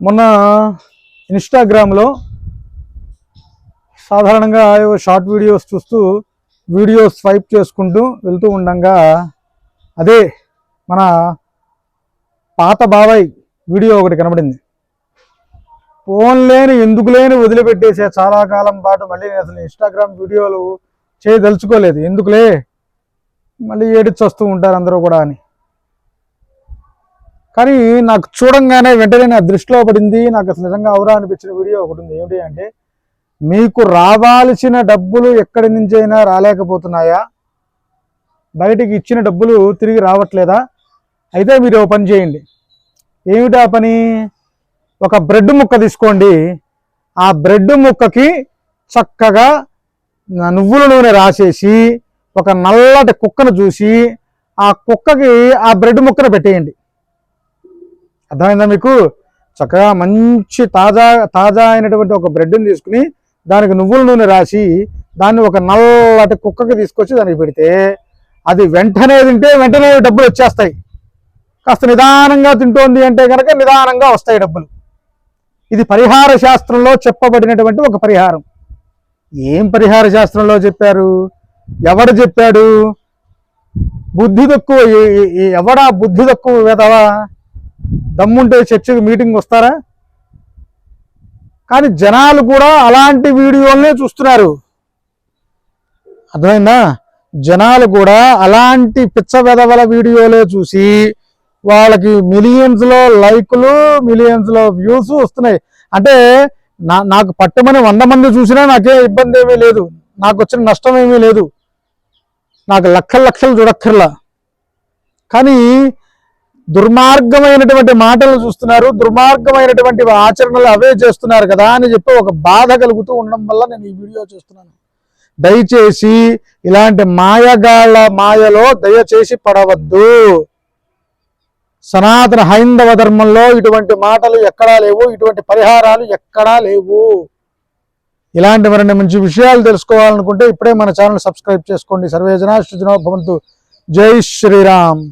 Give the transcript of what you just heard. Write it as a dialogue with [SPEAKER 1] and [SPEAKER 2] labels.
[SPEAKER 1] మొన్న ఇన్స్టాగ్రామ్లో సాధారణంగా ఏవో షార్ట్ వీడియోస్ చూస్తూ వీడియోస్ స్వైప్ చేసుకుంటూ వెళ్తూ ఉండంగా అదే మన పాత బాబాయ్ వీడియో ఒకటి కనబడింది. ఫోన్ లేని ఎందుకు లేని వదిలిపెట్టేసే చాలా కాలం పాటు మళ్ళీ నేను అసలు ఇన్స్టాగ్రామ్ వీడియోలు చేయదలుచుకోలేదు. ఎందుకులే? మళ్ళీ ఏడిచి వస్తూ ఉంటారు అందరూ కూడా అని. కానీ నాకు చూడంగానే వెంటనే నా దృష్టిలో పడింది నాకు అసలు నిజంగా అవరా అనిపించిన వీడియో ఒకటి ఉంది. ఏమిటి అంటే మీకు రావాల్సిన డబ్బులు ఎక్కడి నుంచి అయినా రాలేకపోతున్నాయా? బయటికి ఇచ్చిన డబ్బులు తిరిగి రావట్లేదా? అయితే మీరు ఓ పని చేయండి. ఏమిటా పని? ఒక బ్రెడ్ ముక్క తీసుకోండి. ఆ బ్రెడ్ ముక్కకి చక్కగా నువ్వుల నూనె రాసేసి ఒక నల్లటి కుక్కను చూసి ఆ కుక్కకి ఆ బ్రెడ్ ముక్కను పెట్టేయండి. అర్థమైందా మీకు? చక్కగా మంచి తాజా తాజా అయినటువంటి ఒక బ్రెడ్ని తీసుకుని దానికి నువ్వుల నూనె రాసి దాన్ని ఒక నల్లటి కుక్కకి తీసుకొచ్చి దానికి పెడితే అది వెంటనే తింటే వెంటనే డబ్బులు వచ్చేస్తాయి. కాస్త నిదానంగా తింటోంది అంటే కనుక నిదానంగా వస్తాయి డబ్బులు. ఇది పరిహార శాస్త్రంలో చెప్పబడినటువంటి ఒక పరిహారం. ఏం పరిహార శాస్త్రంలో చెప్పారు? ఎవడు చెప్పాడు? బుద్ధి తక్కువ ఎవడా బుద్ధి తక్కువ వేదవా దమ్ముంటే చర్చకు మీటింగ్ వస్తారా? కానీ జనాలు కూడా అలాంటి వీడియోలనే చూస్తున్నారు. అర్థమైందా? జనాలు కూడా అలాంటి పిచ్చ వెదవల వీడియోలే చూసి వాళ్ళకి మిలియన్స్లో లైకులు మిలియన్స్లో వ్యూస్ వస్తున్నాయి. అంటే నా నాకు పట్టమని వంద మంది చూసినా నాకే ఇబ్బంది ఏమీ లేదు. నాకు వచ్చిన నష్టం ఏమీ లేదు. నాకు లక్షల లక్షలు చూడక్కర్లా. కానీ దుర్మార్గమైనటువంటి మాటలు చూస్తున్నారు దుర్మార్గమైనటువంటి ఆచరణలు అవే చేస్తున్నారు కదా అని చెప్పి ఒక బాధ కలుగుతూ ఉండడం వల్ల నేను ఈ వీడియో చేస్తున్నాను. దయచేసి ఇలాంటి మాయగాళ్ళ మాయలో దయచేసి పడవద్దు. సనాతన హైందవ ధర్మంలో ఇటువంటి మాటలు ఎక్కడా లేవు ఇటువంటి పరిహారాలు ఎక్కడా లేవు. ఇలాంటి మరిన్ని మంచి విషయాలు తెలుసుకోవాలనుకుంటే ఇప్పుడే మన ఛానల్ సబ్స్క్రైబ్ చేసుకోండి. సర్వేజన సృజనోభవంతు జై శ్రీరామ్.